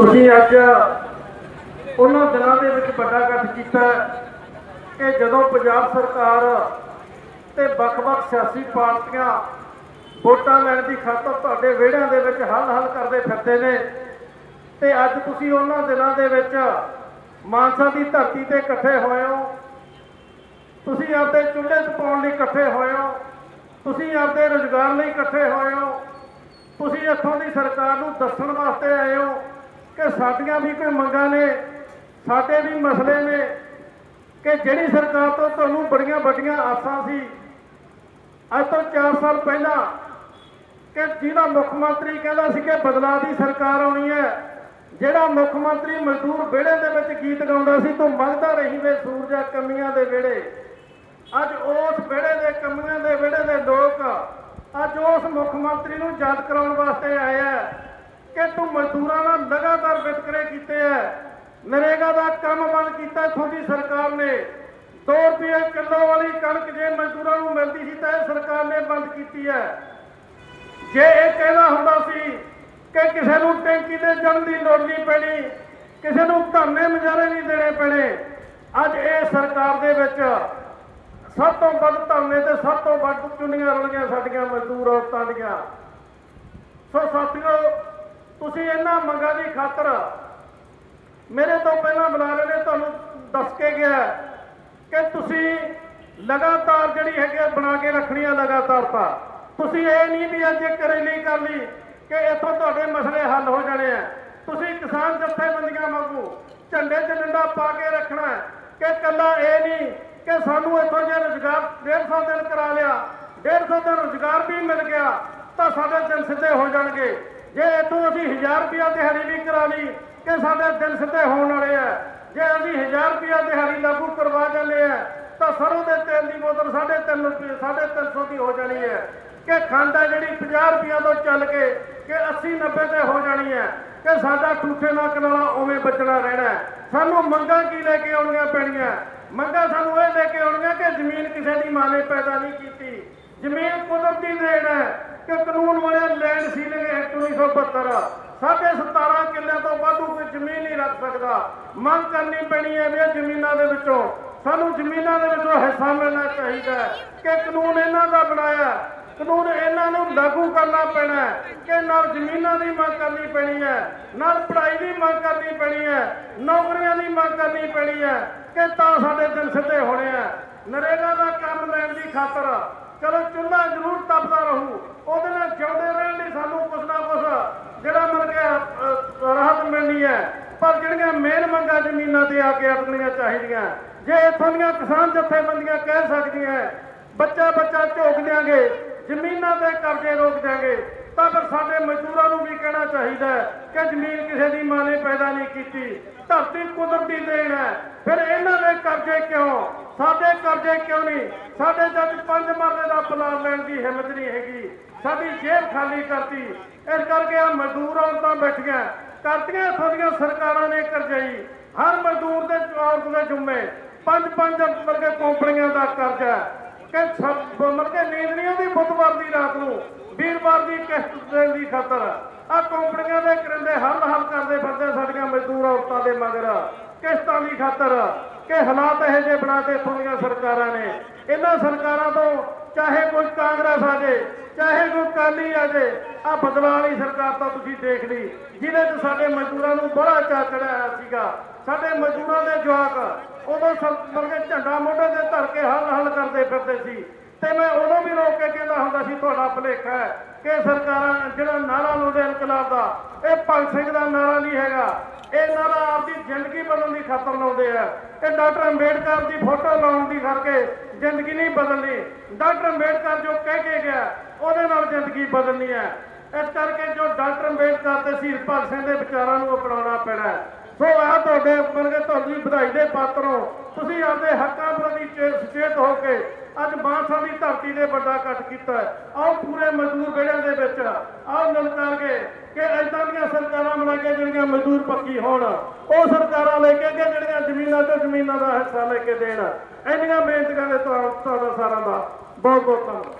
ਤੁਸੀਂ ਅੱਜ ਉਹਨਾਂ ਦਿਨਾਂ ਦੇ ਵਿੱਚ ਵੱਡਾ ਇਕੱਠ ਕੀਤਾ ਕਿ ਜਦੋਂ ਪੰਜਾਬ ਸਰਕਾਰ ਤੇ ਵੱਖ-ਵੱਖ ਸਿਆਸੀ ਪਾਰਟੀਆਂ ਵੋਟਾਂ ਲੈਣ ਦੀ ਖਾਤਰ ਤੁਹਾਡੇ ਵਿਹੜਿਆਂ ਦੇ ਵਿੱਚ ਹੱਲ-ਹੱਲ ਕਰਦੇ ਫਿਰਦੇ ਨੇ ਤੇ ਅੱਜ ਤੁਸੀਂ ਉਹਨਾਂ ਦਿਨਾਂ ਦੇ ਵਿੱਚ ਮਾਨਸਾ ਦੀ ਧਰਤੀ ਤੇ ਇਕੱਠੇ ਹੋਏ ਹੋ। ਤੁਸੀਂ ਆਪਦੇ ਚੁੱਲ੍ਹੇ 'ਚ ਪਾਉਣ ਲਈ ਇਕੱਠੇ ਹੋਏ ਹੋ। ਤੁਸੀਂ ਆਪਦੇ ਰੋਜ਼ਗਾਰ ਲਈ ਇਕੱਠੇ ਹੋਏ ਹੋ। ਤੁਸੀਂ ਇੱਥੋਂ ਦੀ ਸਰਕਾਰ ਨੂੰ ਦੱਸਣ ਵਾਸਤੇ ਆਏ ਹੋ। ਕਿ ਸਾਡੀਆਂ ਵੀ ਕੋਈ ਮੰਗਾਂ ਨੇ, ਸਾਡੇ ਵੀ ਮਸਲੇ ਨੇ, ਕਿ ਜਿਹੜੀ ਸਰਕਾਰ ਤੋਂ ਤੁਹਾਨੂੰ ਬੜੀਆਂ ਵੱਡੀਆਂ ਆਸਾਂ ਸੀ, ਅੱਜ ਤੋਂ 4 ਸਾਲ ਪਹਿਲਾਂ ਕਿ ਜਿਹਦਾ ਮੁੱਖ ਮੰਤਰੀ ਕਹਿੰਦਾ ਸੀ ਕਿ ਬਦਲਾਅ ਦੀ ਸਰਕਾਰ ਆਉਣੀ ਹੈ, ਜਿਹੜਾ ਮੁੱਖ ਮੰਤਰੀ ਮਜ਼ਦੂਰ ਵਿਹੜੇ ਦੇ ਵਿੱਚ ਗੀਤ ਗਾਉਂਦਾ ਸੀ, ਤੂੰ ਮੰਗਦਾ ਰਹੀ ਵੇ ਸੂਰਜਾ ਕਮੀਆਂ ਦੇ ਵਿਹੜੇ। ਅੱਜ ਉਸ ਵਿਹੜੇ ਦੇ ਕਮੀਆਂ ਦੇ ਵਿਹੜੇ ਦੇ ਲੋਕ ਅੱਜ ਉਸ ਮੁੱਖ ਮੰਤਰੀ ਨੂੰ ਯਾਦ ਕਰਾਉਣ ਵਾਸਤੇ ਆਏ ਆ ਕਿ ਤੂੰ ਮਜ਼ਦੂਰਾਂ ਨਾਲ ਲਗਾਤਾਰ ਵਿਤਕਰੇ ਕੀਤੇ ਆ ਨਰੇਗਾ ਦਾ ਕੰਮ ਬੰਦ ਕੀਤਾ ਇੱਥੋਂ ਸਰਕਾਰ ਨੇ। 2 ਰੁਪਏ ਕਿਲੋ ਵਾਲੀ ਕਣਕ ਜੇ ਮਜ਼ਦੂਰਾਂ ਨੂੰ ਮਿਲਦੀ ਸੀ ਤਾਂ ਇਹ ਸਰਕਾਰ ਨੇ ਬੰਦ ਕੀਤੀ ਹੈ ਜੇ ਇਹ ਕਹਿਣਾ ਹੁੰਦਾ ਸੀ ਕਿ ਕਿਸੇ ਨੂੰ ਟੈਂਕੀ ਤੇ ਜੰਮ ਦੀ ਲੋੜ ਨਹੀਂ ਪੈਣੀ, ਕਿਸੇ ਨੂੰ ਧਰਨੇ ਮੁਜ਼ਾਰੇ ਨਹੀਂ ਦੇਣੇ ਪੈਣੇ, ਅੱਜ ਇਹ ਸਰਕਾਰ ਦੇ ਵਿੱਚ ਸਭ ਤੋਂ ਵੱਧ ਧਰਨੇ ਤੇ ਸਭ ਤੋਂ ਵੱਧ ਚੁੰਨੀਆਂ ਰੁਲੀਆਂ ਸਾਡੀਆਂ ਮਜ਼ਦੂਰ ਔਰਤਾਂ ਦੀਆਂ। ਸੋ ਸਾਥੀਓ ਤੁਸੀਂ ਇਹਨਾਂ ਮੰਗਾਂ ਦੀ ਖਾਤਰ ਮੇਰੇ ਤੋਂ ਪਹਿਲਾਂ ਬੁਲਾਰੇ ਨੇ ਤੁਹਾਨੂੰ ਦੱਸ ਕੇ ਗਿਆ ਕਿ ਤੁਸੀਂ ਲਗਾਤਾਰ ਜਿਹੜੀ ਹੈਗੀ ਆ ਬਣਾ ਕੇ ਰੱਖਣੀਆਂ ਲਗਾਤਾਰਤਾ ਤੁਸੀਂ ਇਹ ਨਹੀਂ ਵੀ ਅੱਜ ਇੱਕ ਰੈਲੀ ਕਰ ਲਈ ਕਿ ਇੱਥੋਂ ਤੁਹਾਡੇ ਮਸਲੇ ਹੱਲ ਹੋ ਜਾਣੇ ਆ। ਤੁਸੀਂ ਕਿਸਾਨ ਜਥੇਬੰਦੀਆਂ ਵਾਂਗੂ ਝੰਡੇ 'ਚ ਡੰਡਾ ਪਾ ਕੇ ਰੱਖਣਾ ਕਿ ਕੱਲਾ ਇਹ ਨਹੀਂ ਕਿ ਸਾਨੂੰ ਇੱਥੋਂ ਜੇ ਰੁਜ਼ਗਾਰ 150 ਦਿਨ ਕਰਾ ਲਿਆ 150 ਦਿਨ ਰੁਜ਼ਗਾਰ ਵੀ ਮਿਲ ਗਿਆ, ਤਾਂ ਸਾਡੇ ਦਿਨ ਸਿੱਧੇ ਹੋ ਜਾਣਗੇ। ਜੇ ਇੱਥੋਂ ਅਸੀਂ 1000 ਰੁਪਿਆ ਦਿਹਾੜੀ ਵੀ ਕਰਾ ਲਈ ਕਿ ਸਾਡੇ ਦਿਲ ਸਿੱਧੇ ਹੋਣ ਵਾਲੇ ਆ। ਜੇ ਅਸੀਂ 1000 ਰੁਪਿਆ ਦਿਹਾੜੀ ਲਾਗੂ ਕਰਵਾ ਜਾਂਦੇ ਆ ਤਾਂ ਸਰੋਂ ਦੇ ਤੇਲ ਦੀ ਬੋਤਲ 3.5 ਰੁਪਏ 350 ਦੀ ਹੋ ਜਾਣੀ ਹੈ। ਕਿ ਖਾਂਦਾ ਜਿਹੜੀ 50 ਰੁਪਿਆ ਤੋਂ ਚੱਲ ਕੇ, ਕਿ 80 90 ਤੇ ਹੋ ਜਾਣੀ ਹੈ। ਕਿ ਸਾਡਾ ਠੂਠੇ ਨੱਕ ਨਾਲਾ ਉਵੇਂ ਬਚਣਾ ਰਹਿਣਾ ਸਾਨੂੰ ਮੰਗਾਂ ਕੀ ਲੈ ਕੇ ਆਉਣੀਆਂ ਪੈਣੀਆਂ? ਮੰਗਾਂ ਸਾਨੂੰ ਇਹ ਲੈ ਕੇ ਆਉਣੀਆਂ ਕਿ ਜ਼ਮੀਨ ਕਿਸੇ ਦੀ ਮਾਂ ਨੇ ਪੈਦਾ ਨਹੀਂ ਕੀਤੀ। ਜ਼ਮੀਨ ਕੁਦਰਤੀ ਦੇਣ ਹੈ ਕਿ ਕਾਨੂੰਨ ਬਣਿਆ ਲੈਂਡ ਸੀਲਿੰਗ ਐਕਟ 1972 ਸਾਡੇ 17 ਕਿੱਲਿਆਂ ਤੋਂ ਵਾਧੂ ਕੋਈ ਜ਼ਮੀਨ ਨਹੀਂ ਰੱਖ ਸਕਦਾ। ਮੰਗ ਕਰਨੀ ਪੈਣੀ ਹੈ ਵੀ ਜ਼ਮੀਨਾਂ ਦੇ ਵਿੱਚੋਂ, ਸਾਨੂੰ ਜ਼ਮੀਨਾਂ ਦੇ ਵਿੱਚੋਂ ਹਿੱਸਾ ਮਿਲਣਾ ਚਾਹੀਦਾ ਕਿ ਕਾਨੂੰਨ ਇਹਨਾਂ ਦਾ ਬਣਾਇਆ ਕਾਨੂੰਨ ਇਹਨਾਂ ਨੂੰ ਲਾਗੂ ਕਰਨਾ ਪੈਣਾ ਕਿ ਨਾਲ ਜ਼ਮੀਨਾਂ ਦੀ ਮੰਗ ਕਰਨੀ ਪੈਣੀ ਹੈ, ਨਾਲ ਪੜ੍ਹਾਈ ਦੀ ਮੰਗ ਕਰਨੀ ਪੈਣੀ ਹੈ, ਨੌਕਰੀਆਂ ਦੀ ਮੰਗ ਕਰਨੀ ਪੈਣੀ ਹੈ ਕਿ ਤਾਂ ਸਾਡੇ ਦਿਨ ਸਿੱਧੇ ਹੋਣੇ ਆ ਨਰੇਗਾ ਦਾ ਕੰਮ ਲੈਣ ਦੀ ਖਾਤਰ ਚਲੋ ਚੁੱਲ੍ਹਾ ਜ਼ਰੂਰ ਤਪਦਾ ਰਹੂ। ਉਹਦੇ ਨਾਲ ਜਿਉਂਦੇ ਰਹਿਣ ਲਈ ਸਾਨੂੰ ਕੁਛ ਨਾ ਕੁਛ ਜਿਹੜਾ ਮਰ ਗਿਆ ਰਾਹਤ ਮਿਲਣੀ ਹੈ। ਪਰ ਜਿਹੜੀਆਂ ਮੇਨ ਮੰਗਾਂ ਜ਼ਮੀਨਾਂ ਤੇ ਆ ਕੇ ਅਟਕਣੀਆਂ ਚਾਹੀਦੀਆਂ, ਜੇ ਇੱਥੋਂ ਦੀਆਂ ਕਿਸਾਨ ਜਥੇਬੰਦੀਆਂ ਕਹਿ ਸਕਦੀਆਂ, ਬੱਚਾ ਬੱਚਾ ਝੋਕ ਦਿਆਂਗੇ, ਜ਼ਮੀਨਾਂ ਤੇ ਕਰਜ਼ੇ ਰੋਕ ਦਿਆਂਗੇ, ਤਾਂ ਫਿਰ ਸਾਡੇ ਮਜ਼ਦੂਰਾਂ ਨੂੰ ਵੀ ਕਹਿਣਾ ਚਾਹੀਦਾ ਕਿ ਜ਼ਮੀਨ ਕਿਸੇ ਦੀ ਮਾਂ ਨੇ ਪੈਦਾ ਨਹੀਂ ਕੀਤੀ, ਧਰਤੀ ਕੁਦਰਤੀ ਦੇਣ ਹੈ। ਫਿਰ ਇਹਨਾਂ ਦੇ ਕਰਜ਼ੇ ਕਿਉਂ? ਸਾਡੇ ਕਰਜ਼ੇ ਕਿਉਂ ਨਹੀਂ? ਸਾਡੇ ਜੱਜ ਪੰਜ ਮਰਲੇ ਦਾ ਪਲਾਨ ਲੈਣ ਦੀ ਹਿੰਮਤ ਨਹੀਂ ਹੈਗੀ। ਸਾਡੀ ਜੇਬ ਖਾਲੀ ਕਰਤੀ। ਇਸ ਕਰਕੇ ਆ ਮਜ਼ਦੂਰ ਔਰਤਾਂ ਬੈਠੀਆਂ। ਕਰਤੀਆਂ ਇੱਥੋਂ ਸਰਕਾਰਾਂ ਨੇ ਕਰਜਾਈ। ਹਰ ਮਜ਼ਦੂਰ ਦੇ ਔਰਤ ਦੇ ਜੁੰਮੇ। ਪੰਜ ਪੰਜ ਵਰਗੇ ਕੰਪਨੀਆਂ ਦਾ ਕਰਜ਼ਾ ਹੈ। ਕਿ ਸਭ ਮਰਕੇ ਨੀਂਦ ਨਹੀਂ ਆਉਂਦੀ ਬੁੱਧਵਾਰ ਦੀ ਰਾਤ ਨੂੰ। ਵੀਰਵਾਰ ਦੀ ਕਿਸ਼ਤ ਦੇਣ ਦੀ ਖਾਤਰ। ਆ ਕੰਪਨੀਆਂ ਦੇ ਕਰਿੰਦੇ ਹਰ ਹੱਲ ਕਰਦੇ ਫਿਰਦੇ ਸਾਡੀਆਂ ਮਜ਼ਦੂਰ ਔਰਤਾਂ ਦੇ ਮਗਰ। ਕਿਸ਼ਤਾਂ ਦੀ ਖਾਤਰ। ਕਿ ਹਾਲਾਤ ਇਹੋ ਜਿਹੇ ਬਣਾਤੇ ਥੋੜੀਆਂ ਸਰਕਾਰਾਂ ਨੇ। ਇਹਨਾਂ ਸਰਕਾਰਾਂ ਤੋਂ ਚਾਹੇ ਕੋਈ ਕਾਂਗਰਸ ਆ ਜੇ, ਚਾਹੇ ਕੋਈ ਕਾਲੀ ਆ ਜੇ ਆ ਬਦਲਾਅ ਵਾਲੀ ਸਰਕਾਰ ਤਾਂ ਤੁਸੀਂ ਦੇਖ ਲਈ, ਜਿਹਦੇ 'ਚ ਸਾਡੇ ਮਜ਼ਦੂਰਾਂ ਨੂੰ ਬੜਾ ਚਾ ਚੜਿਆ ਹੋਇਆ ਸੀਗਾ। ਸਾਡੇ ਮਜ਼ਦੂਰਾਂ ਦੇ ਜਵਾਕ ਉਦੋਂ ਮਤਲਬ ਕਿ ਝੰਡਾ ਮੋਢੇ ਤੇ ਧਰ ਕੇ ਹੱਲ ਹੱਲ ਕਰਦੇ ਫਿਰਦੇ ਸੀ। ਤੇ ਮੈਂ ਉਦੋਂ ਵੀ ਰੋਕ ਕੇ ਕਹਿੰਦਾ ਹੁੰਦਾ ਸੀ, ਤੁਹਾਡਾ ਭੁਲੇਖਾ ਹੈ ਕਿ ਸਰਕਾਰਾਂ ਜਿਹੜਾ ਨਾਰਾ ਲਾਉਂਦੇ ਇਨਕਲਾਬ ਦਾ, ਇਹ ਭਗਤ ਸਿੰਘ ਦਾ ਨਾਰਾ ਨਹੀਂ ਹੈਗਾ। ਇਹ ਨਾਰਾ ਆਪਦੀ ਜ਼ਿੰਦਗੀ ਬਦਲਣ ਦੀ ਖਾਤਰ ਲਾਉਂਦੇ ਆ। ਇਹ ਡਾਕਟਰ ਅੰਬੇਡਕਰ ਦੀ ਫੋਟੋ ਲਾਉਣ ਦੀ ਕਰਕੇ ਜ਼ਿੰਦਗੀ ਨਹੀਂ ਬਦਲਣੀ। ਡਾਕਟਰ ਅੰਬੇਡਕਰ ਜੋ ਕਹਿ ਕੇ ਗਿਆ, ਉਹਦੇ ਨਾਲ ਜ਼ਿੰਦਗੀ ਬਦਲਣੀ ਹੈ। ਇਸ ਕਰਕੇ ਜੋ ਡਾਕਟਰ ਅੰਬੇਡਕਰ ਤੇ ਸ਼ਹੀਦ ਭਗਤ ਸਿੰਘ ਦੇ ਵਿਚਾਰਾਂ ਨੂੰ ਅਪਣਾਉਣਾ ਪੈਣਾ ਸੋ ਆ ਤੁਹਾਡੇ ਉੱਪਰ ਵਰਗੇ ਤੁਹਾਡੀ ਵਧਾਈ ਦੇ ਪਾਤਰੋਂ ਤੁਸੀਂ ਆਪਦੇ ਹੱਕਾਂ ਪ੍ਰਤੀ ਚੇ- ਸੁਚੇਤ ਹੋ ਕੇ ਅੱਜ ਮਾਨਸਾ ਦੀ ਧਰਤੀ ਨੇ ਵੱਡਾ ਇਕੱਠ ਕੀਤਾ ਆਓ ਪੂਰੇ ਮਜ਼ਦੂਰ ਬੇੜਿਆਂ ਦੇ ਵਿੱਚ, ਆਓ ਲਲਕਾਰ ਕੇ ਕਿ ਐਦਾਂ ਦੀਆਂ ਸਰਕਾਰਾਂ ਬਣਾ ਕੇ ਜਿਹੜੀਆਂ ਮਜ਼ਦੂਰ ਪੱਕੀ ਹੋਣ, ਉਹ ਸਰਕਾਰਾਂ ਲੈ ਕੇ ਕਿ ਜਿਹੜੀਆਂ ਜ਼ਮੀਨਾਂ ਤੇ ਜ਼ਮੀਨਾਂ ਦਾ ਹਿੱਸਾ ਲੈ ਕੇ ਦੇਣ। ਇੰਨੀਆਂ ਬੇਨਤੀਆਂ ਦੇ ਤੁਹਾਡਾ ਸਾਰਿਆਂ ਦਾ। ਬਹੁਤ ਬਹੁਤ ਧੰਨਵਾਦ।